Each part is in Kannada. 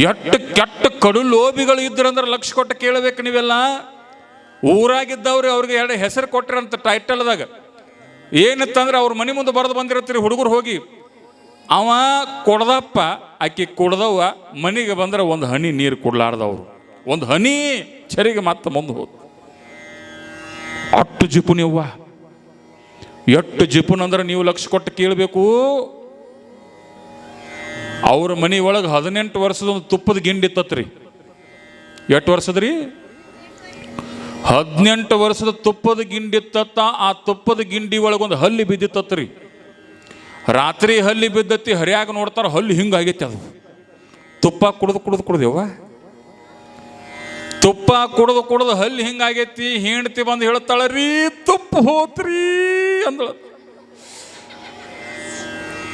ಎಟ್ಟು ಕೆಟ್ಟ ಕಡು ಲೋಭಿಗಳು ಇದ್ರಂದ್ರೆ ಲಕ್ಷ ಕೊಟ್ಟು ಕೇಳಬೇಕು ನೀವೆಲ್ಲ? ಊರಾಗಿದ್ದವ್ರಿ ಅವ್ರಿಗೆ ಎರಡು ಹೆಸರು ಕೊಟ್ಟಿರಂತ ಟೈಟಲ್ದಾಗ ಏನಿತ್ತಂದ್ರೆ ಅವ್ರ ಮನೆ ಮುಂದೆ ಬರೆದು ಬಂದಿರತ್ತೀರಿ ಹುಡುಗರು ಹೋಗಿ. ಅವ ಕೊಡ್ದಪ್ಪ, ಆಕೆ ಕೊಡ್ದವ ಮನೆಗೆ ಬಂದ್ರೆ ಒಂದು ಹನಿ ನೀರು ಕೊಡ್ಲಾರ್ದವ್ರು. ಒಂದು ಹನಿ ಚರಿಗೆ ಮತ್ತೆ ಮುಂದೆ ಹೋದ್. ಅಟ್ಟು ಜಿಪುನಿ ಅವ್ವ ಎಟ್ಟು ಜಿಪುನ್ ಅಂದ್ರೆ ನೀವು ಲಕ್ಷ ಕೊಟ್ಟು ಕೇಳಬೇಕು? ಅವ್ರ ಮನೆ ಒಳಗೆ ಹದಿನೆಂಟು ವರ್ಷದ ಒಂದು ತುಪ್ಪದ ಗಿಂಡಿ ಇತ್ತತ್ರಿ. ಎಷ್ಟು ವರ್ಷದ್ರಿ? ಹದಿನೆಂಟು ವರ್ಷದ ತುಪ್ಪದ ಗಿಂಡಿ ಇತ್ತತ್ತ, ಆ ತುಪ್ಪದ ಗಿಂಡಿ ಒಳಗೆ ಒಂದು ಹಲ್ಲಿ ಬಿದ್ದಿತ್ತತ್ರಿ. ರಾತ್ರಿ ಹಲ್ಲಿ ಬಿದ್ದತಿ, ಹರಿಯಾಗ ನೋಡ್ತಾರ ಹಲ್ಲಿ ಹಿಂಗಾಗೈತಿ ಅದು. ತುಪ್ಪ ಕುಡ್ದು ಕುಡ್ದು ಕುಡ್ದೇವ ತುಪ್ಪ ಕುಡ್ದು ಕುಡ್ದು ಹಲ್ಲಿ ಹಿಂಗಾಗೈತಿ ಹೆಂಡತಿ ಬಂದು ಹೇಳ್ತಾಳ ರೀ ತುಪ್ಪ ಹೋತ್ರಿ ಅಂದಳ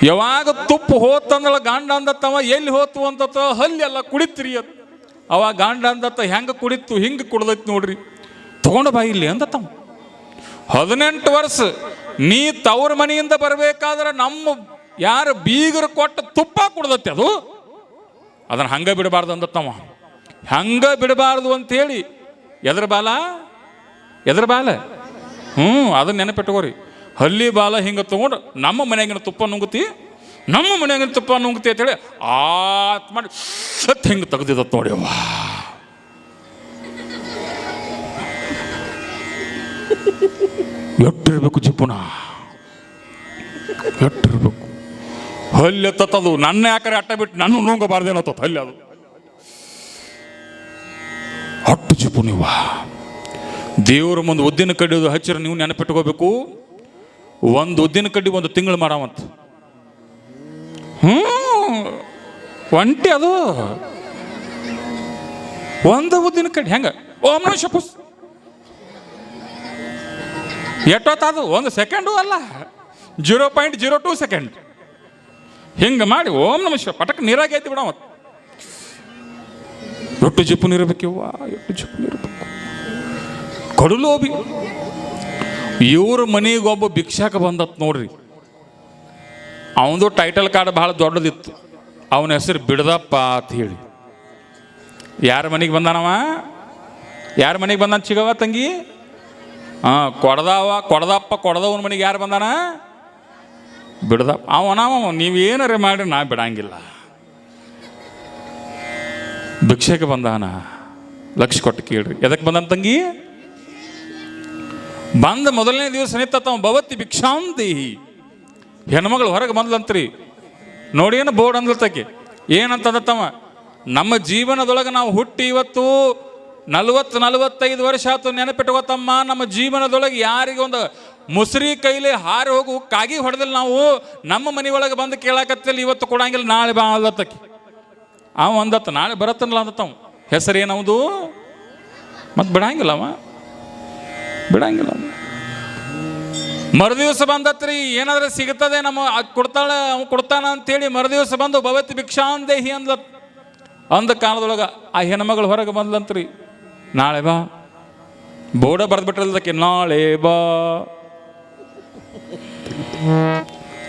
ಯಾವಾಗ ತುಪ್ಪು ಹೋತಂದ್ರೆ ಗಾಂಡ ಅಂದತ್ತವ ಎಲ್ಲಿ ಹೋತು ಅಂತ ಹಲ್ಲಿ ಎಲ್ಲ ಕುಡಿತ್ರಿ ಅದು. ಅವ ಗಾಂಡ ಅಂದತ್ತ ಹೆಂಗೆ ಕುಡಿತು ಹಿಂಗೆ ಕುಡ್ದೈತಿ ನೋಡ್ರಿ. ತಗೊಂಡು ಬಾ ಇಲ್ಲಿ ಅಂದತ್ತವ. ಹದಿನೆಂಟು ವರ್ಷ ನೀ ತವ್ರ ಮನೆಯಿಂದ ಬರಬೇಕಾದ್ರೆ ನಮ್ಮ ಯಾರು ಬೀಗರು ಕೊಟ್ಟ ತುಪ್ಪ ಕುಡ್ದತ್ತೆ ಅದು. ಅದನ್ನ ಹಂಗೆ ಬಿಡಬಾರ್ದು ಅಂದತ್ತವ. ಹಂಗ ಬಿಡಬಾರ್ದು ಅಂತೇಳಿ, ಎದ್ರ ಬಾಲ? ಎದ್ರ ಬಾಲ? ಹ್ಞೂ ಅದನ್ನ ನೆನಪಿಟ್ಕೋರಿ. ಹಲ್ಲಿ ಬಾಲ ಹಿಂಗೆ ತಗೊಂಡು ನಮ್ಮ ಮನೆಯಾಗಿನ ತುಪ್ಪ ನುಂಗುತ್ತಿ, ನಮ್ಮ ಮನೆಯಾಗಿನ ತುಪ್ಪ ನುಂಗುತ್ತಿ ಅಂತೇಳಿ ಆತ್ ಮಾಡಿ ಸತ್ ಹಿಂಗೆ ತೆಗ್ದಿದತ್ ನೋಡಿ ಅವ್ವ. ಎಟ್ಟಿರ್ಬೇಕು ಜಿಪ್ಪುನ. ಎಟ್ಟಿರ್ಬೇಕು. ಹಲ್ಲಿ ಎತ್ತದು ನನ್ನ ಯಾಕರೆ ಅಟ್ಟ ಬಿಟ್ಟು ನನ್ನ ನುಂಗಬಾರ್ದೇನೋ ಹಲ್ಲಿ ಅದು. ಅಟ್ಟು ಜಿಪ್ಪು ನೀವ ದೇವ್ರ ಮುಂದೆ ಉದ್ದಿನ ಕಡಿಯೋದು ಹಚ್ಚಿರ ನೀವು ನೆನಪಿಟ್ಕೋಬೇಕು. ಒಂದು ಉದ್ದಿನ ಕಡ್ಡಿ ಒಂದು ತಿಂಗಳು ಮಾಡಾವಂತ. ಹ್ಞೂ ಒಂಟಿ ಅದು. ಒಂದು ಉದ್ದಿನ ಕಡ್ಡಿ, ಹೆಂಗ? ಓಂ ನಮಃ ಶಪುಸ್ ಎಷ್ಟೊತ್ತದು ಒಂದು ಸೆಕೆಂಡು ಅಲ್ಲ. Zero point zero two second. ಹಿಂಗೆ ಮಾಡಿ, ಓಂ ನಮ ಶಿವ ಪಟಕ್ ನೀರಾಗಿ ಐತಿ ಬಿಡ ಮತ್ತೆ ರೊಟ್ಟು ಜಿಪ್ಪು ನೀರಬೇಕಿವ್ವ ಎಷ್ಟು ಜಿಪ್ಪು ನೀರಬೇಕು. ಕಡುಲೋಬಿ. ಇವ್ರ ಮನೆಗೊಬ್ಬ ಭಿಕ್ಷಾಕ ಬಂದತ್ ನೋಡ್ರಿ. ಅವನದು ಟೈಟಲ್ ಕಾರ್ಡ್ ಭಾಳ ದೊಡ್ಡದಿತ್ತು. ಅವನ ಹೆಸರು ಬಿಡದಪ್ಪ ಅಂತ ಹೇಳಿ. ಯಾರ ಮನೆಗೆ ಬಂದಾನವ? ಯಾರ ಮನೆಗೆ ಬಂದಾನ ಚಿಗವ ತಂಗಿ? ಹಾಂ, ಕೊಡದವ, ಕೊಡದಪ್ಪ ಕೊಡದವನ ಮನೆಗೆ ಯಾರು ಬಂದಾನ? ಬಿಡದಪ್ಪ. ಅವನವ ನೀವೇನಾರ ಮಾಡಿ ನಾ ಬಿಡಂಗಿಲ್ಲ. ಭಿಕ್ಷೆಗೆ ಬಂದಾನ? ಲಕ್ಷ ಕೊಟ್ಟು ಕೇಳ್ರಿ. ಎದಕ್ಕೆ ಬಂದಾನ ತಂಗಿ? ಬಂದ ಮೊದಲನೇ ದಿವಸ ನಿಂತವ ಭವತಿ ಭಿಕ್ಷಾಂದೇಹಿ ಹೆಣ್ಮಗಳು ಹೊರಗೆ ಬಂದ್ಲಂತ್ರಿ. ನೋಡಿ ಏನು ಬೋರ್ಡ್ ಅಂದ್ಲತ್ತಕ್ಕೆ ತಮ್ಮ, ನಮ್ಮ ಜೀವನದೊಳಗೆ ನಾವು ಹುಟ್ಟಿ ಇವತ್ತು ನಲ್ವತ್ತು ನಲವತ್ತೈದು ವರ್ಷ ಆತು ನೆನಪಿಟ್ಕೋತಮ್ಮ ನಮ್ಮ ಜೀವನದೊಳಗೆ ಯಾರಿಗೆ ಒಂದು ಮುಸ್ರಿ ಕೈಲಿ ಹಾರಿ ಹೋಗು ಕಾಗಿ ಹೊಡೆದಿಲ್ಲ ನಾವು, ನಮ್ಮ ಮನೆಯೊಳಗೆ ಬಂದು ಕೇಳಾಕತ್ತಿಲ್ಲ, ಇವತ್ತು ಕೊಡಂಗಿಲ್ಲ, ನಾಳೆ ಬಾ ಅಲ್ಲತ್ತಕ್ಕೆ ಅವ ಅಂದತ್ತ, ನಾಳೆ ಬರತ್ತನಲ್ಲ ಅಂದತ್ತವ ಹೆಸರು ಏನವುದು ಮತ್ತೆ ಬಿಡಂಗಿಲ್ಲ ಅವ. ಬಿಡಂಗಿಲ್ಲ ಮರುದಿವಸ ಬಂದತ್ರಿ, ಏನಾದ್ರೆ ಸಿಗ್ತದೆ ನಮ್ಮ ಕೊಡ್ತಾಳೆ, ಅವ್ ಕೊಡ್ತಾನ ಅಂತೇಳಿ ಮರುದಿವಸ ಬಂದು ಭವತಿ ಭಿಕ್ಷಾಂದೇಹಿ ಅಂದ್ಲ ಅಂದ ಕಾಲದೊಳಗ ಆ ಹೆಣ್ಮಗಳು ಹೊರಗೆ ಬಂದ್ಲಂತ್ರಿ, ನಾಳೆ ಬಾ. ಬೋರ್ಡ ಬರೆದ್ಬಿಟ್ರಲ್ದಕ್ಕೆ ನಾಳೆ ಬಾ.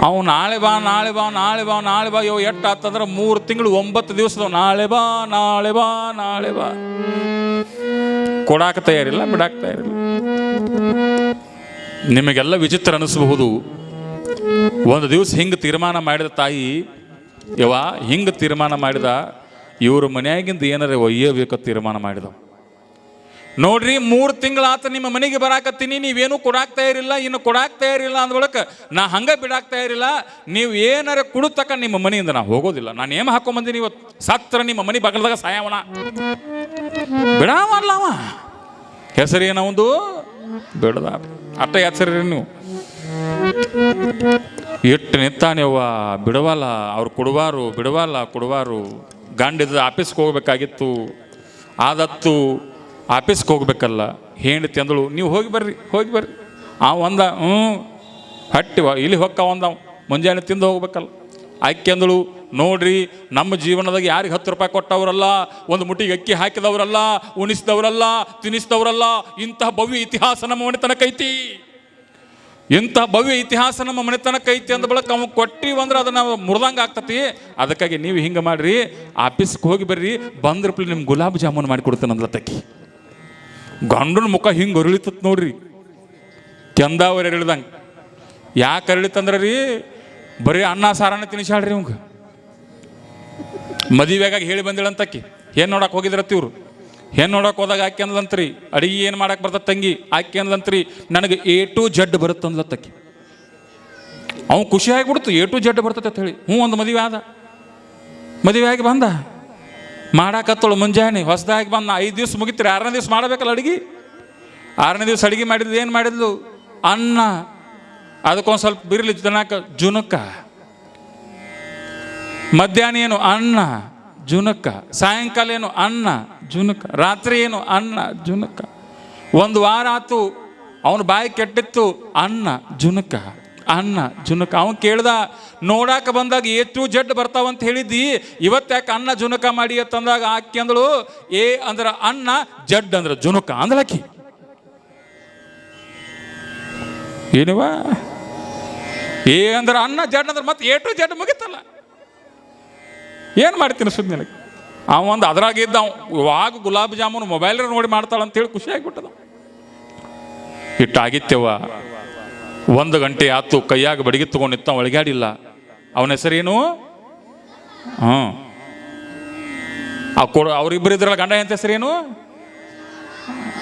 ಅವು ನಾಳೆ ಬಾ ನಾಳೆ ಬಾ ನಾಳೆ ಬಾ ನಾಳೆ ಬಾ. ಯೋ ಎಟ್ಟು ಆತಂದ್ರೆ ಮೂರು ತಿಂಗಳು ಒಂಬತ್ತು ದಿವಸದ ನಾಳೆ ಬಾ ನಾಳೆ ಬಾ ನಾಳೆ ಬಾ. ಕೊಡಾಕ ತಯಾರಿಲ್ಲ, ಬಿಡಾಕ ತಯಾರಿಲ್ಲ. ನಿಮಗೆಲ್ಲ ವಿಚಿತ್ರ ಅನಿಸಬಹುದು. ಒಂದು ದಿವಸ ಹಿಂಗೆ ತೀರ್ಮಾನ ಮಾಡಿದ ತಾಯಿ ಯವ ಹಿಂಗೆ ತೀರ್ಮಾನ ಮಾಡಿದ, ಇವ್ರ ಮನೆಯಾಗಿಂದ ಏನಾರ ಒಯ್ಯಬೇಕು ತೀರ್ಮಾನ ಮಾಡಿದವು. ನೋಡ್ರಿ, ಮೂರು ತಿಂಗಳಾತ ನಿಮ್ಮ ಮನೆಗೆ ಬರಾಕತ್ತೀನಿ, ನೀವೇನು ಕೊಡಾಕ್ ತಯಾರಿಲ್ಲ, ಇನ್ನು ಕೊಡಾಕ್ ತಯಾರಿಲ್ಲ ಅಂದ ಬಳಿಕ ನಾ ಹಂಗೆ ಬಿಡಾಕ್ ತಯಾರಿಲ್ಲ. ನೀವು ಏನಾರ ಕುಡುತಕ್ಕ ನಿಮ್ಮ ಮನೆಯಿಂದ ನಾ ಹೋಗೋದಿಲ್ಲ. ನಾನು ಏಮ್ ಹಾಕೊಂಬಂದಿನಿ ಇವತ್ತು ಸತ್ರ ನಿಮ್ಮ ಮನೆ ಬಗಲ್ದಾಗ ಸಾಯವಣ. ಬಿಡಾವಲ್ಲ ಅವ? ಹೆಸರು ಏನವಂದು ಬಿಡದ ಅಟ್ಟ ಹೆಸರಿ ನೀವು. ಎಷ್ಟು ನಿಂತಾನೆವ್ವ ಬಿಡವಲ್ಲ, ಅವ್ರು ಕೊಡುವಾರು, ಬಿಡವಲ್ಲ, ಕೊಡುವಾರು. ಗಂಡಿದ ಆಫೀಸ್ಗೆ ಹೋಗ್ಬೇಕಾಗಿತ್ತು. ಆದತ್ತು ಆಫೀಸ್ಗೆ ಹೋಗ್ಬೇಕಲ್ಲ, ಹೆಂಡತಿ ಅಂದಳು, ನೀವು ಹೋಗಿ ಬರ್ರಿ ಹೋಗಿ ಬರ್ರಿ. ಆ ಒಂದ, ಹ್ಞೂ. ಹಟ್ಟಿವ ಇಲ್ಲಿ ಹೊಕ್ಕ ಒಂದ ಮುಂಜಾನೆ ತಿಂದು ಹೋಗ್ಬೇಕಲ್ಲ. ಆಕೆ ಅಂದಳು, ನೋಡ್ರಿ, ನಮ್ಮ ಜೀವನದಾಗ ಯಾರಿಗೆ ಹತ್ತು ರೂಪಾಯಿ ಕೊಟ್ಟವರಲ್ಲ, ಒಂದು ಮುಟ್ಟಿಗೆ ಅಕ್ಕಿ ಹಾಕಿದವರಲ್ಲ, ಉಣಿಸಿದವರಲ್ಲ ತಿನ್ನಿಸಿದವರಲ್ಲ ಇಂತಹ ಭವ್ಯ ಇತಿಹಾಸ ನಮ್ಮ ಮನೆತನಕೈತಿ ಇಂಥ ಭವ್ಯ ಇತಿಹಾಸ ನಮ್ಮ ಮನೆತನಕ ಐತಿ ಅಂದ ಬಳಕ ಅವ್ನು ಕೊಟ್ಟಿವಿ ಅಂದ್ರೆ ಅದನ್ನ ಮುರಿದಂಗೆ ಆಗ್ತತಿ. ಅದಕ್ಕಾಗಿ ನೀವು ಹಿಂಗೆ ಮಾಡ್ರಿ, ಆಫೀಸ್ಗೆ ಹೋಗಿ ಬರ್ರಿ ಬಂದ್ರಪ್ಲಿ ನಿಮ್ಗೆ ಗುಲಾಬ್ ಜಾಮೂನ್ ಮಾಡಿ ಕೊಡ್ತೇನೆ ಅಂದ್ಲತ್ತಕ್ಕಿ ಗಂಡನ ಮುಖ ಹಿಂಗೆ ಅರಳಿತತ್ ನೋಡ್ರಿ. ಚಂದಾವ್ರು ಎರಳಿದಂಗೆ ಯಾಕೆ ಅರಳಿತಂದ್ರೆ ರೀ ಬರೀ ಅನ್ನ ಸಾರನ್ನ ತಿನ್ಸಾಳ್ರಿ ಇವಂಗೆ. ಮದುವೆಗಾಗಿ ಹೇಳಿ ಬಂದಿಳಂತಕ್ಕಿ. ಏನು ನೋಡಕ್ಕೆ ಹೋಗಿದ್ರತ್ತಿ ಇವ್ರು. ಏನು ನೋಡಕ್ಕೆ ಹೋದಾಗ ಆಕೆ ಅಂದ್ಲಂತ್ರಿ ಅಡಿಗೆ ಏನು ಮಾಡಕ್ಕೆ ಬರ್ತದೆ ತಂಗಿ? ಆಕೆ ಅಂದ್ಲಂತ್ರಿ ನನಗೆ ಎ ಟು ಜಡ್ ಬರುತ್ತೆ ಅಂದ್ಲತ್ತಕ್ಕಿ ಅವ್ನು ಖುಷಿ ಆಗಿಬಿಡ್ತು, ಎ ಟು ಜಡ್ ಬರ್ತದೆ ಅಂತ ಹೇಳಿ. ಹ್ಞೂ ಒಂದು ಮದುವೆ ಆದ. ಮದುವೆ ಆಗಿ ಬಂದ. ಮಾಡಾಕತ್ತಳು ಮುಂಜಾನೆ, ಹೊಸದಾಗಿ ಬಂದು ಐದು ದಿವ್ಸ ಮುಗಿತ್ರಿ, ಆರನೇ ದಿವ್ಸ ಮಾಡಬೇಕಲ್ಲ ಅಡುಗೆ? ಆರನೇ ದಿವ್ಸ ಅಡುಗೆ ಮಾಡಿದ್ಲು ಏನು ಮಾಡಿದ್ಲು? ಅನ್ನ. ಅದಕ್ಕೊಂದು ಸ್ವಲ್ಪ ಬಿರ್ಲಿ ಜನಕ, ಜುನಕ. ಮಧ್ಯಾಹ್ನ ಏನು? ಅನ್ನ, ಜುನಕ. ಸಾಯಂಕಾಲ ಏನು? ಅನ್ನ, ಜುನಕ. ರಾತ್ರಿ ಏನು? ಅನ್ನ, ಜುನಕ. ಒಂದು ವಾರ ಆತು, ಅವನ ಬಾಯಿ ಕೆಟ್ಟಿತ್ತು, ಅನ್ನ, ಜುನಕ. ಅನ್ನ, ಜುನಕ. ಅವನು ಕೇಳ್ದ ನೋಡಾಕ ಬಂದಾಗ ಎ ಟು ಜಡ್ ಬರ್ತಾವಂತ ಹೇಳಿದ್ದಿ. ಇವತ್ತು ಯಾಕೆ ಅನ್ನ ಜುನಕ ಮಾಡಿ ಅಂತಂದಾಗ ಆಕೆ ಅಂದಳು, ಏ ಅಂದ್ರೆ ಅನ್ನ ಜಡ್ ಅಂದ್ರೆ ಜುನಕ ಅಂದ್ಲಾಕಿ ಏನಿವ? ಏ ಅಂದ್ರೆ ಅನ್ನ ಜಡ್ ಅಂದ್ರೆ ಮತ್ತೆ ಏಟು ಜಡ್ ಮುಗಿತಲ್ಲ. ಏನು ಮಾಡ್ತೀನಿ ಸುಮ್ಮನೆ ಅವ ಒಂದು ಅದ್ರಾಗ ಇದ್ದ ಅವ ಇವಾಗ ಗುಲಾಬ್ ಜಾಮೂನು ಮೊಬೈಲ್ ನೋಡಿ ಮಾಡ್ತಾಳ ಅಂತೇಳಿ ಖುಷಿ ಆಗಿಬಿಟ್ಟದ ಇಟ್ಟಾಗಿತ್ತೆವ ಒಂದು ಗಂಟೆ ಆತು ಕೈಯಾಗ ಬಡಿಗೆ ತಗೊಂಡಿತ್ತ ಒಳಗಾಡಿಲ್ಲ ಅವನ ಹೆಸರೇನು ಹ್ಞೂ. ಆ ಕೊಡು ಅವರಿಬ್ಬರು ಇದ್ರಲ್ಲ ಗಂಡ ಎಂತ ಹೆಸರೇನು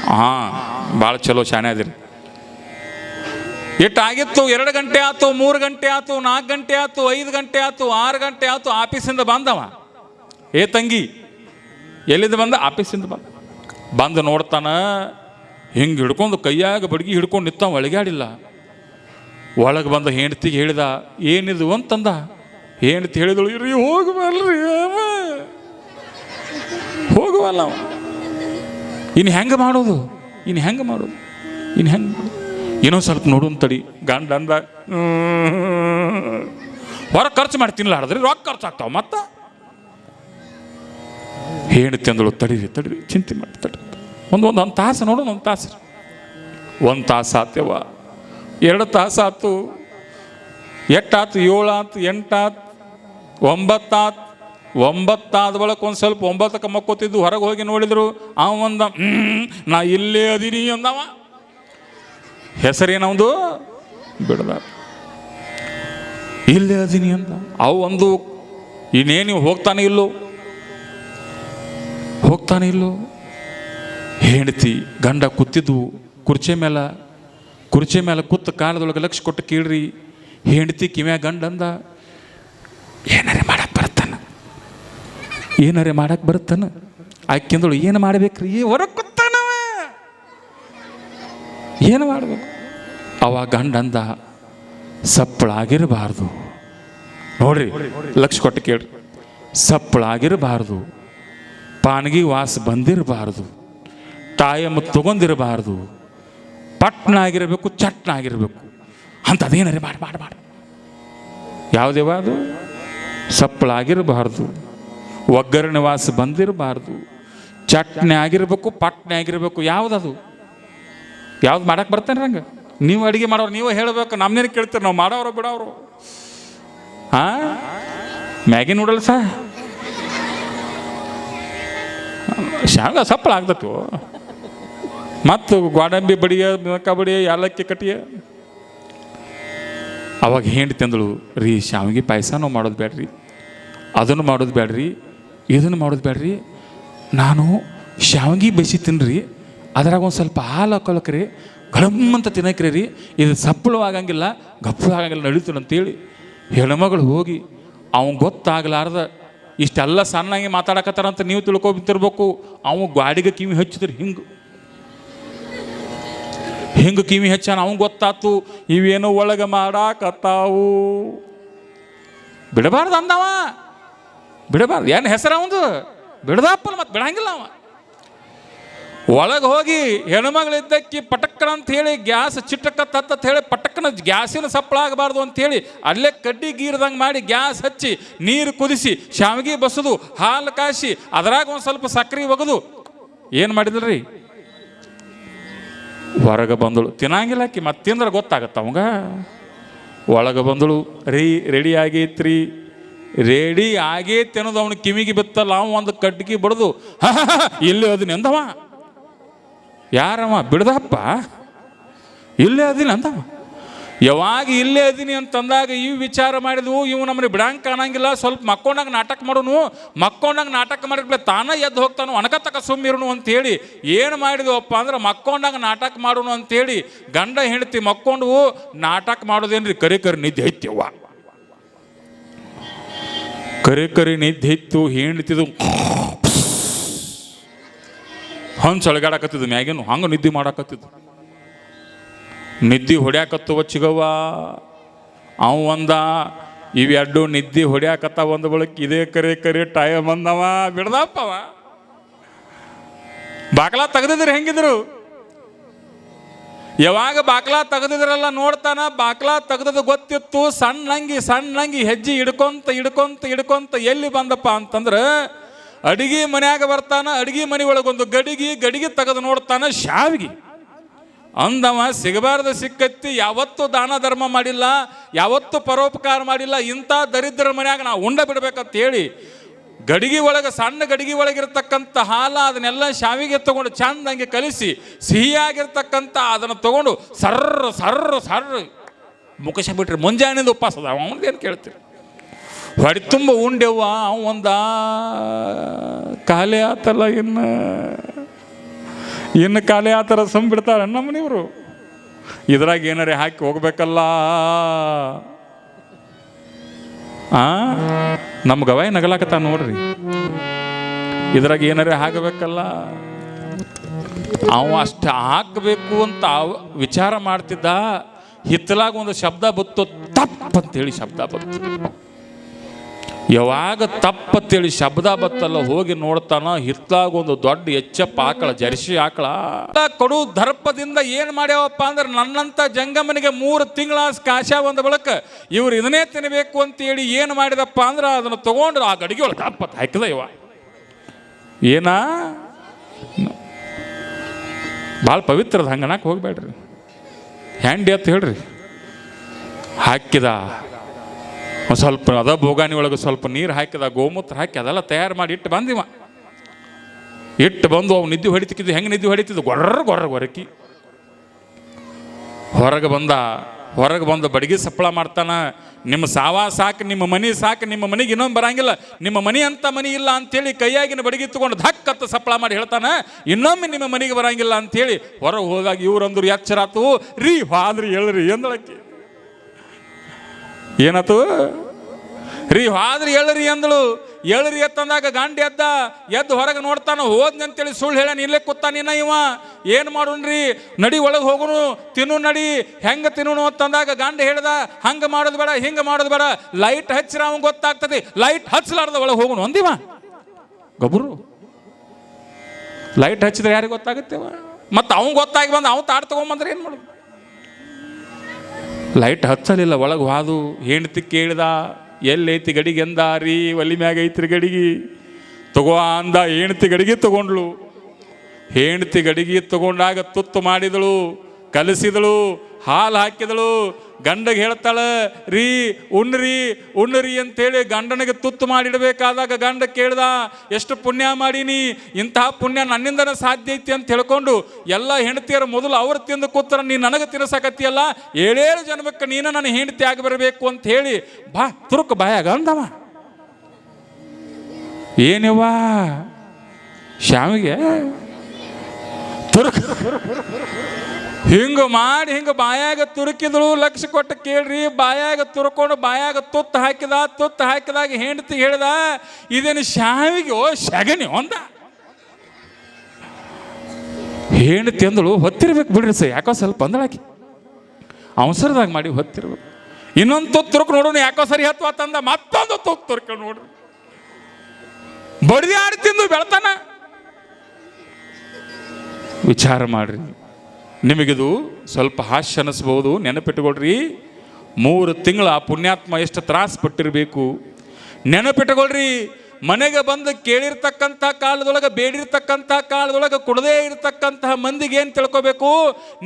ಹಾಂ, ಭಾಳ ಚಲೋ ಶಾಣೆ ಅದಿರಿ. ಇಟ್ಟಾಗಿತ್ತು, ಎರಡು ಗಂಟೆ ಆಯ್ತು ಮೂರು ಗಂಟೆ ಆಯ್ತು ನಾಲ್ಕು ಗಂಟೆ ಆಯ್ತು ಐದು ಗಂಟೆ ಆಯ್ತು ಆರು ಗಂಟೆ ಆಯ್ತು ಆಫೀಸಿಂದ ಬಂದವ. ಏ ತಂಗಿ, ಎಲ್ಲಿಂದ ಬಂದ? ಆಫೀಸಿಂದ ಬಂದ. ಬಂದು ನೋಡ್ತಾನ, ಹಿಂಗೆ ಹಿಡ್ಕೊಂಡು ಕೈಯಾಗ ಬಡ್ಗಿ ಹಿಡ್ಕೊಂಡು ನಿಂತ ಒಳಗಾಡಿಲ್ಲ ಒಳಗೆ ಬಂದ ಹೆಂಡತಿಗೆ ಹೇಳಿದ, ಏನಿದು? ಅಂತಂದ, ಹೆಂಡತಿ ಹೇಳಿದಳು ಇರಿ ಹೋಗುವಲ್ರಿ ಹೋಗುವಲ್ಲ ಇನ್ನು ಹೆಂಗೆ ಮಾಡೋದು? ಇನ್ನು ಹೆಂಗೆ ಮಾಡೋದು? ಇನ್ನು ಹೆಂಗೆ ಏನೋ ಸ್ವಲ್ಪ ನೋಡು ತಡಿ ಗಂಡ ಅಂದ ಹೊರ ಖರ್ಚು ಮಾಡಿ ತಿನ್ಲಾರ್ದ್ರಿ, ರೊಕ್ಕ ಖರ್ಚು ಆಗ್ತಾವ ಮತ್ತ? ಹೆಂಡತಿ ಅಂದಳು, ತಡೀರಿ ತಡೀರಿ, ಚಿಂತೆ ಮಾಡಿ ತಡಿ ಒಂದು ಒಂದು ಒಂದು ತಾಸು ನೋಡು ಒಂದು ತಾಸು. ಒಂದು ತಾಸು ಆತೇವ ಎರಡು ತಾಸು ಆತು ಎಟ್ಟಾತು ಏಳು ಆತು ಎಂಟಾತು ಒಂಬತ್ತಾತು ಒಂಬತ್ತಾದ ಬಳಿಕ ಒಂದು ಸ್ವಲ್ಪ ಒಂಬತ್ತಕ್ಕೆ ಮಕ್ಕೋತಿದ್ದು ಹೊರಗೆ ಹೋಗಿ ನೋಡಿದ್ರು ಅವ ಒಂದ "ಹ್ಮ್, ನಾ ಇಲ್ಲೇ ಅದೀನಿ ಅಂದವ. ಹೆಸರೇನವಂದು? ಬಿಡದ ಇಲ್ಲೇ ಅದೀನಿ ಅಂತ ಅವು ಒಂದು ಇನ್ನೇನು ಹೋಗ್ತಾನೆ ಇಲ್ಲೋ? ಹೋಗ್ತಾನೆ ಇಲ್ಲೋ. ಹೆಂಡತಿ ಗಂಡ ಕೂತಿದ್ವು ಕುರ್ಚಿ ಮೇಲೆ ಕುರ್ಚಿ ಮೇಲೆ ಕೂತ ಕಾಲದೊಳಗೆ ಲಕ್ಷ ಕೊಟ್ಟು ಕೇಳ್ರಿ, ಹೆಂಡತಿ ಕಿವ್ಯಾಗ ಗಂಡ ಅಂದ? ಏನಾರೆ ಮಾಡಕ್ಕೆ ಬರುತ್ತಾನ? ಏನಾರೆ ಮಾಡಕ್ಕೆ ಬರುತ್ತಾನ? ಆಕೆಂದಳು ಏನು ಮಾಡ್ಬೇಕ್ರಿ? ಹೊರಗೆ ಕೂತಾನವ. ಏನು ಮಾಡಬೇಕು? ಅವ ಗಂಡ ಅಂದ ಸಪ್ಪಳಾಗಿರಬಾರ್ದು ನೋಡ್ರಿ, ಲಕ್ಷ ಕೊಟ್ಟು ಕೇಳ್ರಿ. ಸಪ್ಪಳಾಗಿರಬಾರ್ದು ಪಾನಗಿ ವಾಸ ಬಂದಿರಬಾರ್ದು. ತಾಯಮ್ಮ ತಗೊಂಡಿರಬಾರ್ದು. ಪಟ್ನ ಆಗಿರಬೇಕು ಚಟ್ನ ಆಗಿರಬೇಕು ಅಂಥದ್ದೇನರೆ ಮಾಡಿ ಮಾಡಿ ಮಾಡಿ. ಯಾವುದೇವ ಅದು ಸಪ್ಪಳಾಗಿರಬಾರ್ದು. ಒಗ್ಗರಣೆ ವಾಸ ಬಂದಿರಬಾರ್ದು. ಚಟ್ನಿ ಆಗಿರಬೇಕು ಪಟ್ನೆ ಆಗಿರಬೇಕು ಯಾವುದದು? ಯಾವ್ದು ಮಾಡಕ್ಕೆ ಬರ್ತಾನೆ ರಂಗ ನೀವು ಅಡುಗೆ ಮಾಡೋರು, ನೀವೇ ಹೇಳಬೇಕು ನಮ್ಮನೇನು ಕೇಳ್ತೀರಿ, ನಾವು ಮಾಡೋರು, ಬಿಡೋರು. ಹಾ ಮ್ಯಾಗಿ ನೂಡಲ್ಸ? ಶಾಂಗ ಸಪ್ಪಳ ಆಗ್ತತ್ತು. ಮತ್ತು ಗ್ವಾಡಂಬಿ ಬಡಿಯ, ಮಿನಕ ಬಡಿಯ, ಯಾಲಕ್ಕಿ ಕಟ್ಟಿಯ. ಅವಾಗ ಹೇಂಡಿ ತಂದಳು, ರೀ ಶಾವಿಗೆ ಪಾಯಸನೂ ಮಾಡೋದು ಬೇಡ್ರಿ ಅದನ್ನು ಮಾಡೋದು ಬೇಡ್ರಿ ಇದನ್ನು ಮಾಡೋದು ಬೇಡ್ರಿ ನಾನು ಶಾವಿಗೆ ಬೇಯಿಸಿ ತಿನ್ನಿರಿ ಅದ್ರಾಗ ಒಂದು ಸ್ವಲ್ಪ ಹಾಲು ಹಾಕೊಳಕ್ರಿ ಗಡಮ್ ಅಂತ ತಿನ್ನಕ್ರಿ ರೀ. ಇದು ಸಪ್ಪಳು ಆಗಂಗಿಲ್ಲ, ಗಪ್ಪಳು ಆಗಂಗಿಲ್ಲ ನಡೀತು ಅಂತೇಳಿ ಹೆಣ್ಮಗಳು ಹೋಗಿ ಅವ್ನು ಗೊತ್ತಾಗಲಾರ್ದ, ಇಷ್ಟೆಲ್ಲ ಸಣ್ಣಾಗಿ ಮಾತಾಡಕತ್ತಾರಂತ ನೀವು ತಿಳ್ಕೊಬಿತ್ತಿರ್ಬೇಕು ಅವು ಗಾಡಿಗೆ ಕಿವಿ ಹಚ್ಚಿದ್ರೆ ಹಿಂಗೆ. ಹಿಂಗೆ ಕಿವಿ ಹೆಚ್ಚಾನ? ಅವ್ನು ಗೊತ್ತಾತು, ಇವೇನು ಒಳಗೆ ಮಾಡಾಕತ್ತಾವು. ಬಿಡಬಾರ್ದು ಅಂದವ. ಬಿಡಬಾರ್ದು. ಏನು ಹೆಸರು ಅವಂದು? ಬಿಡದಪ್ಪಲ್ಲ ಮತ್ತೆ ಬಿಡಂಗಿಲ್ಲ ಅವ. ಒಳಗೆ ಹೋಗಿ ಹೆಣ್ಮಗಳಿದ್ದಕ್ಕಿ ಪಟಕ್ಕನ ಅಂತ ಹೇಳಿ ಗ್ಯಾಸ್ ಚಿಟ್ಟಕ್ಕ ತತ್ತ ಹೇಳಿ ಪಟಕ್ಕನ ಗ್ಯಾಸಿನ ಸಪ್ಪಳ ಆಗಬಾರ್ದು ಅಂತ ಹೇಳಿ ಅಲ್ಲೇ ಕಡ್ಡಿ ಗೀರ್ದಂಗೆ ಮಾಡಿ ಗ್ಯಾಸ್ ಹಚ್ಚಿ ನೀರು ಕುದಿಸಿ ಶಾವಿಗೆ ಬಸದು, ಹಾಲು ಕಾಯಿಸಿ ಅದ್ರಾಗ ಒಂದು ಸ್ವಲ್ಪ ಸಕ್ಕರೆ ಒಗದು. ಏನು ಮಾಡಿದ್ರಿ? ಹೊರಗೆ ಬಂದಳು. ತಿನ್ನಂಗಿಲ್ಲ ಆಕಿ, ಮತ್ತೆ ತಿಂದ್ರೆ ಗೊತ್ತಾಗತ್ತ ಅವಂಗ. ಒಳಗೆ ಬಂದಳು, ರೀ, ರೆಡಿ ಆಗೈತ್ರಿ. ರೆಡಿ ಆಗೈತಿ ಅನ್ನೋದು ಅವನು ಕಿವಿಗೆ ಬಿತ್ತಲ್ಲ, ಅವ ಒಂದು ಕಡ್ಗಿ ಬಡ್ದು ಇಲ್ಲೇ ಅದನ್ನ ಅಂದವ ಯಾರವ? ಬಿಡ್ದಪ್ಪ. ಇಲ್ಲೇ ಅದೀನಿ ಅಂದವ ಯಾವಾಗ ಇಲ್ಲೇ ಅದೀನಿ ಅಂತಂದಾಗ ಈ ವಿಚಾರ ಮಾಡಿದ್ವು, ಇವು ನಮ್ಮನ್ನ ಬಿಡಂಗೆ ಕಾಣಂಗಿಲ್ಲ, ಸ್ವಲ್ಪ ಮಕ್ಕೊಂಡಂಗೆ ನಾಟಕ ಮಾಡೋನು, ಮಕ್ಕೊಂಡಂಗೆ ನಾಟಕ ಮಾಡಿದ್ಮೇಲೆ ತಾನ ಎದ್ದು ಹೋಗ್ತಾನು, ಒಣಕತ್ತಕ ಸುಮ್ಮಿರುನು ಅಂತೇಳಿ ಏನು ಮಾಡಿದ್ವಪ್ಪ ಅಂದ್ರೆ ಮಕ್ಕೊಂಡಂಗೆ ನಾಟಕ ಮಾಡೋನು ಅಂತೇಳಿ ಗಂಡ ಹೆಂಡತಿ ಮಕ್ಕೊಂಡು ನಾಟಕ ಮಾಡೋದೇನ್ರಿ ಕರಿ ಕರಿ ನಿದ್ದೆ ಐತ್ಯವ್ವ. ಕರಿ ಕರಿ ನಿದ್ದೆ ಇತ್ತು, ಹೆಂಡ್ತಿದು ಹಂಗೆ ಸೊಳಗಾಡಕತ್ತಿದ್ದು ಮ್ಯಾಗೇನು ಹಂಗೆ ನಿದ್ದೆ ಮಾಡಾಕತ್ತಿದ್ದು. ನಿದ್ದೆ ಹೊಡ್ಯಾಕತ್ತವ ಚಿಗವ್ವ? ಅವ ಒಂದ ಇವೆರಡು ನಿದ್ದೆ ಹೊಡ್ಯಾಕತ್ತ ಒಂದು ಬಳಕೆ ಇದೇ ಕರೆ ಕರೆ ಟೈಮ್ ಬಂದವ ಬಿಡ್ದಪ್ಪವ. ಬಾಕಲ ತೆಗ್ದಿದ್ರು ಹೆಂಗಿದ್ರು? ಯಾವಾಗ ಬಾಕ್ಲಾ ತೆಗೆದಿದ್ರಲ್ಲ ನೋಡ್ತಾನ, ಬಾಕ್ಲಾ ತೆಗ್ದದ್ದು ಗೊತ್ತಿತ್ತು ಸಣ್ಣಂಗಿ ಸಣ್ಣಂಗಿ ಹೆಜ್ಜೆ ಹಿಡ್ಕೊಂತ ಹಿಡ್ಕೊಂತ ಹಿಡ್ಕೊಂತ ಎಲ್ಲಿ ಬಂದಪ್ಪ ಅಂತಂದ್ರೆ, ಅಡಿಗೆ ಮನ್ಯಾಗ ಬರ್ತಾನ, ಅಡಿಗೆ ಮನೆ ಒಳಗೊಂದು ಗಡಿಗೆ ಗಡಿಗೆ ತೆಗೆದು ನೋಡ್ತಾನ ಶಾವಿಗೆ. ಅಂದವ ಸಿಗಬಾರ್ದು ಸಿಕ್ಕತ್ತಿ, ಯಾವತ್ತೂ ದಾನ ಧರ್ಮ ಮಾಡಿಲ್ಲ, ಯಾವತ್ತೂ ಪರೋಪಕಾರ ಮಾಡಿಲ್ಲ, ಇಂಥ ದರಿದ್ರ ಮನ್ಯಾಗ ನಾವು ಉಂಡ ಬಿಡ್ಬೇಕಂತ ಹೇಳಿ, ಗಡಿಗೆ ಒಳಗೆ, ಸಣ್ಣ ಗಡಿಗೆ ಒಳಗಿರ್ತಕ್ಕಂಥ ಹಾಲ ಅದನ್ನೆಲ್ಲ ಶಾವಿಗೆ ತಗೊಂಡು ಚಂದಂಗೆ ಕಲಿಸಿ, ಸಿಹಿಯಾಗಿರ್ತಕ್ಕಂಥ ಅದನ್ನು ತಗೊಂಡು ಸರ್ರ ಸರ್ರ ಸರ್ರ ಮುಖಶ ಬಿಟ್ರಿ ಮುಂಜಾನೆದು ಉಪಾಸದ ಅದ ಅವನದೇನು ಕೇಳ್ತೀರಿ ಹೊಡಿ ತುಂಬ ಉಂಡೆವ್ವ, ಅವ ಒಂದ ಖಾಲಿ ಆತಲ್ಲ ಇನ್ನು. ಇನ್ನು ಕಾಲೇ ಆ ಥರ ಸುಮ್ ಬಿಡ್ತಾರೆ ನಮ್ಮನಿವರು ಇದ್ರಾಗ ಏನಾರೇ ಹಾಕಿ ಹೋಗ್ಬೇಕಲ್ಲ. ಆ? ನಮ್ಮ ಗವಾಯಿ ನಗಲಾಕತ್ತ ನೋಡ್ರಿ. ಇದ್ರಾಗ ಏನಾರೇ ಹಾಕಬೇಕಲ್ಲ. ಅವ ಅಷ್ಟು ಹಾಕಬೇಕು ಅಂತ ವಿಚಾರ ಮಾಡ್ತಿದ್ದ, ಹಿತ್ತಲಾಗ ಒಂದು ಶಬ್ದ ಬತ್ತು ತಪ್ಪ ಅಂತೇಳಿ ಶಬ್ದ ಬತ್ತು. ಯಾವಾಗ ತಪ್ಪತ್ತೇಳಿ ಶಬ್ದ ಬತ್ತಲ್ಲ ಹೋಗಿ ನೋಡ್ತಾನ ಹಿತ್ಲಾಗ ಒಂದು ದೊಡ್ಡ ಎಚ್ಚಪ್ಪ ಆಕಳ ಜರ್ಸಿ ಆಕಳ. ಕಡು ದರ್ಪದಿಂದ ಏನು ಮಾಡ್ಯಾವಪ್ಪ ಅಂದ್ರೆ ನನ್ನಂತ ಜಂಗಮನಿಗೆ ಮೂರು ತಿಂಗಳ ಕಾಶ ಒಂದು ಬಳಕ ಇವ್ರು ಇದನ್ನೇ ತಿನ್ನಬೇಕು ಅಂತೇಳಿ ಏನು ಮಾಡಿದಪ್ಪ ಅಂದ್ರೆ ಅದನ್ನು ತಗೊಂಡ್ರ ಆ ಗಡಿಗೆ ಒಳಗೆ ತಪ್ಪ ಹಾಕಿದ ಇವ. ಏನಾ? ಭಾಳ ಪವಿತ್ರದ ಹಂಗನಾಕ ಹೋಗ್ಬೇಡ್ರಿ. ಹ್ಯಾಂಡಿ ಅಂತ ಹೇಳ್ರಿ. ಹಾಕಿದ. ಒಂದು ಸ್ವಲ್ಪ ಅದ ಬೋಗಾನಿ ಒಳಗೆ ಸ್ವಲ್ಪ ನೀರು ಹಾಕಿದ, ಗೋಮೂತ್ರ ಹಾಕಿ ಅದೆಲ್ಲ ತಯಾರು ಮಾಡಿ ಇಟ್ಟು ಬಂದಿವ. ಇಟ್ಟು ಬಂದು ಅವ್ನು ನಿದ್ದೆ ಹೊಡಿತಿಕ್ಕಿದ್ದು, ಹೆಂಗೆ ನಿದ್ದೆ ಹೊಡಿತಿದ್ದು? ಗೊರ್ರ ಗೊರ್ರ ಗೊರಕಿ ಹೊರಗೆ ಬಂದ, ಹೊರಗೆ ಬಂದು ಬಡಗಿ ಸಪ್ಪಳ ಮಾಡ್ತಾನ, ನಿಮ್ಮ ಸಾವ ಸಾಕು, ನಿಮ್ಮ ಮನೆ ಸಾಕು, ನಿಮ್ಮ ಮನೆಗೆ ಇನ್ನೊಂದು ಬರಂಗಿಲ್ಲ. ನಿಮ್ಮ ಮನೆ ಅಂತ ಮನೆ ಇಲ್ಲ ಅಂತೇಳಿ ಕೈಯಾಗಿನ ಬಡಗಿ ತಗೊಂಡು ಧಕ್ಕತ್ತ ಸಪ್ಪಳ ಮಾಡಿ ಹೇಳ್ತಾನ, ಇನ್ನೊಮ್ಮೆ ನಿಮ್ಮ ಮನೆಗೆ ಬರಂಗಿಲ್ಲ ಅಂತೇಳಿ ಹೊರಗೆ ಹೋದಾಗ ಇವ್ರಂದ್ರು ಎಚ್ಚರಾತು, ರೀ ಹಾದ್ರಿ ಹೇಳ್ರಿ ಎಂದಳಕ್ಕೆ. ಏನಾತು? ರೀ ಆದ್ರೆ ಎಳ್ರಿ ಅಂದಳು. ಎಳ್ರಿ ಎತ್ತಂದಾಗ ಗಾಂಡಿ ಎದ್ದ, ಎದ್ದು ಹೊರಗೆ ನೋಡ್ತಾನ, ಹೋದ್ನಿ ಅಂತೇಳಿ ಸುಳ್ಳು ಹೇಳ ಇಲ್ಲೇ ಕೂತಾನಿನ ಇವ. ಏನು ಮಾಡೋಣ್ರಿ ನಡಿ ಒಳಗೆ ಹೋಗುನು, ತಿನ್ನು ನಡಿ, ಹೆಂಗೆ ತಿನ್ನು ಅಂತಂದಾಗ ಗಾಂಡಿ ಹೇಳ್ದ, ಹಂಗೆ ಮಾಡೋದು ಬೇಡ, ಹಿಂಗೆ ಮಾಡೋದು ಬೇಡ. ಲೈಟ್ ಹಚ್ಚಿರ ಅವನು ಗೊತ್ತಾಗ್ತದೆ. ಲೈಟ್ ಹಚ್ಚಲಾರ್ದ ಒಳಗೆ ಹೋಗುನು, ಅಂದಿವ. ಗೊಬ್ಬರು ಲೈಟ್ ಹಚ್ಚಿದ್ರೆ ಯಾರಿಗೆ ಗೊತ್ತಾಗುತ್ತೆ ಮತ್ತು ಅವ್ನು ಗೊತ್ತಾಗಿ ಬಂದು ಅವ್ನು ತಾಡ್ ತಗೊಂಬಂದ್ರೆ ಏನು ಮಾಡೋದು? ಲೈಟ್ ಹಚ್ಚಲಿಲ್ಲ, ಒಳಗೆ ಹಾದು ಹೆಂಡ್ತಿ ಕೇಳ್ದ, ಎಲ್ಲೈತಿ ಗಡಿಗೆ ಎಂದ ರೀ ಒಲಿ ಮ್ಯಾಗ ಐತ್ರಿ ಗಡಿಗೆ. ತಗೋ ಅಂದ, ಹೆಂಡ್ತಿ ಗಡಿಗೆ ತಗೊಂಡ್ಳು. ಹೆಂಡ್ತಿ ಗಡಿಗೆ ತಗೊಂಡಾಗ ತುತ್ತು ಮಾಡಿದಳು, ಕಲಸಿದಳು ಹಾಲು ಹಾಕಿದಳು. ಗಂಡಗೆ ಹೇಳ್ತಾಳೆ, ರೀ, ಉಣ್ರಿ ಉಣ್ರಿ ಅಂತೇಳಿ ಗಂಡನಿಗೆ ತುತ್ತು ಮಾಡಿಡಬೇಕಾದಾಗ ಗಂಡ ಕೇಳ್ದ, ಎಷ್ಟು ಪುಣ್ಯ ಮಾಡೀನಿ, ಇಂತಹ ಪುಣ್ಯ ನನ್ನಿಂದನೇ ಸಾಧ್ಯ ಐತಿ ಅಂತ ಹೇಳ್ಕೊಂಡು ಎಲ್ಲ ಹೆಂಡತಿಯರು ಮೊದಲು ಅವ್ರು ತಿಂದು ಕೂತ್ರ, ನೀ ನನಗೆ ತಿನ್ನಿಸಕತ್ತಿಯಲ್ಲ ಏಳೇಳು ಜನ್ಮಕ್ಕೆ ನೀನು ನನ್ನ ಹೆಂಡತಿ ಆಗಿ ಬರಬೇಕು ಅಂತ ಹೇಳಿ ಬಾ, ತುರುಕು ಬಾಯಾಗ ಅಂದವ. ಏನಿವಾ ಶ್ಯಾಮಿಗೆ? ತುರುಕು. ಹಿಂಗ ಮಾಡಿ ಹಿಂಗ ಬಾಯಾಗ ತುರುಕಿದಳು, ಲಕ್ಷ ಕೊಟ್ಟು ಕೇಳ್ರಿ, ಬಾಯಾಗ ತುರ್ಕೊಂಡು ಬಾಯಾಗ ತುತ್ತು ಹಾಕಿದ, ತುತ್ತು ಹಾಕಿದಾಗ ಹೆಂಡತಿ ಹೇಳಿದ ಇದೇನು ಶಾವಿಗೆ ಓ ಶಗನಿ ಒಂದ. ಹೆಂಡತಿ ಅಂದಳು, ಹೊತ್ತಿರ್ಬೇಕು ಬಿಡ್ರಿ ಸರ್, ಯಾಕೋ ಸ್ವಲ್ಪ ಅಂದಳಾಕಿ. ಅವಸರದಾಗ ಮಾಡಿ ಹೊತ್ತಿರ್ಬೇಕು. ಇನ್ನೊಂದು ತುತ್ತು ತುರುಕು ನೋಡೋಣ ಯಾಕೋ ಸರಿ ಹತ್ತು ತಂದ ಮತ್ತೊಂದು ತುತ್ತು ತುರ್ಕೊಂಡು ನೋಡ್ರಿ. ಬಡಿದಾಡಿ ತಿಂದು ಬೆಳ್ತಾನ. ವಿಚಾರ ಮಾಡ್ರಿ ನಿಮಗಿದು ಸ್ವಲ್ಪ ಹಾಸ್ಯ ಅನಿಸ್ಬೋದು ನೆನಪಿಟ್ಟುಕೊಳ್ರಿ ಮೂರು ತಿಂಗಳ ಪುಣ್ಯಾತ್ಮ ಎಷ್ಟು ತ್ರಾಸ ಪಟ್ಟಿರಬೇಕು. ನೆನಪಿಟ್ಟುಕೊಳ್ರಿ ಮನೆಗೆ ಬಂದು ಕೇಳಿರ್ತಕ್ಕಂಥ ಕಾಲದೊಳಗೆ, ಬೇಡಿರ್ತಕ್ಕಂಥ ಕಾಲದೊಳಗೆ, ಕೊಡದೇ ಇರತಕ್ಕಂತಹ ಮಂದಿಗೆ ಏನು ತಿಳ್ಕೊಬೇಕು?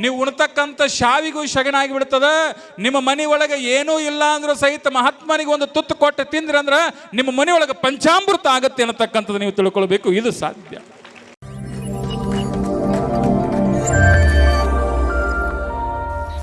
ನೀವು ಉಣ್ತಕ್ಕಂಥ ಶಾವಿಗೂ ಶಗನಾಗಿ ಆಗಿಬಿಡ್ತದೆ ನಿಮ್ಮ ಮನೆ ಒಳಗೆ ಏನೂ ಇಲ್ಲ ಅಂದರೂ ಸಹಿತ ಮಹಾತ್ಮನಿಗೆ ಒಂದು ತುತ್ತು ಕೊಟ್ಟು ತಿಂದ್ರೆ ಅಂದ್ರೆ ನಿಮ್ಮ ಮನೆಯೊಳಗೆ ಪಂಚಾಮೃತ ಆಗುತ್ತೆ ಅನ್ನತಕ್ಕಂಥದ್ದು ನೀವು ತಿಳ್ಕೊಳ್ಬೇಕು. ಇದು ಸಾಧ್ಯ.